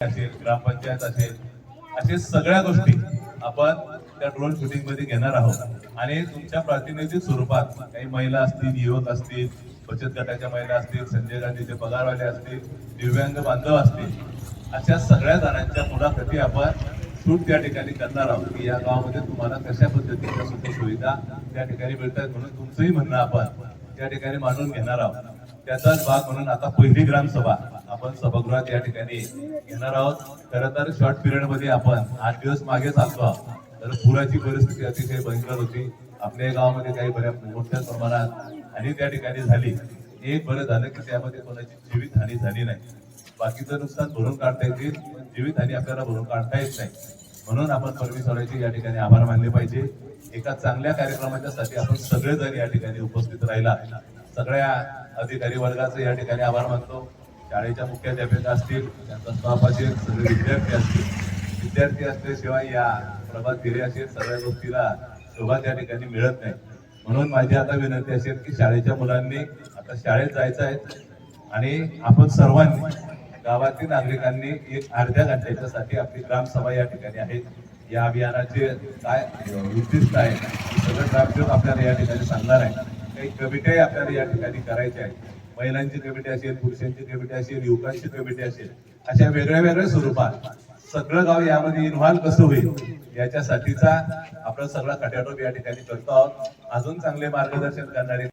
असेल ग्रामपंचायत असेल असे सगळ्या गोष्टी आपण त्या ड्रोन शूटिंगमध्ये घेणार आहोत. आणि तुमच्या प्रातिनिधिक स्वरूपात काही महिला असतील युवक असतील बचत गटाच्या महिला असतील संजय गांधीचे पगारवाले असतील दिव्यांग बांधव असतील अशा सगळ्या जणांच्या मुलाखती आपण शूट त्या ठिकाणी करणार आहोत. की या गावामध्ये तुम्हाला कशा पद्धतीच्या सुख सुविधा त्या ठिकाणी मिळतात म्हणून तुमचंही म्हणणं आपण त्या ठिकाणी मांडून घेणार आहोत. त्याचाच भाग म्हणून आता पहिली ग्रामसभा आपण सभागृहात या ठिकाणी घेणार आहोत. खरं तर शॉर्ट पिरियडमध्ये आपण आठ दिवस मागे चालतो आहोत. तर पुराची परिस्थिती अतिशय भयंकर होती. आपल्या गावामध्ये काही बऱ्या मोठ्या प्रमाणात आणि त्या ठिकाणी झाली. एक बरं झालं की त्यामध्ये कोणाची जीवित हानी झाली नाही. बाकीचं नुकसान भरून काढता येतील जीवितहानी जीवित हानी आपल्याला भरून काढता येत नाही. म्हणून आपण परमेश्वराचे या ठिकाणी आभार मानले पाहिजे. एका चांगल्या कार्यक्रमाच्या साठी आपण सगळेजण या ठिकाणी उपस्थित राहिला. सगळ्या अधिकारी वर्गाचं या ठिकाणी आभार मानतो. शाळेच्या मुख्याध्यापिका असतील त्यांचा स्टाफ असेल सगळे विद्यार्थी असतील. विद्यार्थी असल्याशिवाय या प्रभात फेरी असेल सगळ्या गोष्टीला शोभा त्या ठिकाणी मिळत नाही. म्हणून माझी आता विनंती असेल की शाळेच्या मुलांनी आता शाळेत जायचं आहे आणि आपण सर्वांनी गावातील नागरिकांनी एक अर्ध्या घंट्याच्यासाठी आपली ग्रामसभा या ठिकाणी आहे. या अभियानाचे काय उद्दिष्ट आहे सगळं ग्रामसेवक आपल्याला या ठिकाणी सांगणार आहे. काही कमिट्याही आपल्याला या ठिकाणी करायच्या आहेत. महिलांची कमिटी असेल पुरुषांची कमिटी असेल युवकांची कमिटी असेल अशा वेगळ्या वेगळ्या स्वरूपात सगळं गाव यामध्ये इन्व्हॉल्व्ह कसं होईल याच्यासाठीचा आपण सगळा खट्याटोप या ठिकाणी करतो आहोत. अजून चांगले मार्गदर्शन करणारे